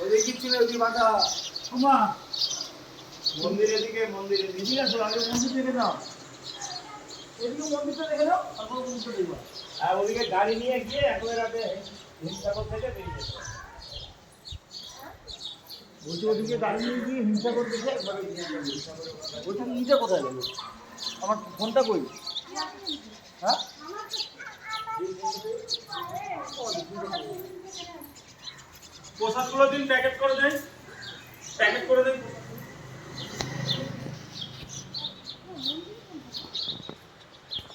ওই ওই মন্দিরের দিকে মন্দিরের দিকে। ঠিক আছে আগে মন্দির দেখে নাও। এদিকে মন্দিরটা দেখে নাও তারপর মন্দিরটা দেখবা। আর ওদিকে গাড়ি নিয়ে গিয়ে একবার রাতে হিমসাগর থেকে বেরিয়ে যেতে বলছি ওদিকে গাড়ি নিয়ে গিয়ে হিমসাগর দেখে একবার বলছি ইটা কোথায় গেল আমার ফোনটা কই? হ্যাঁ? প্রসাদগুলো দিন প্যাকেট করে দেন। প্যাকেট করে দেন।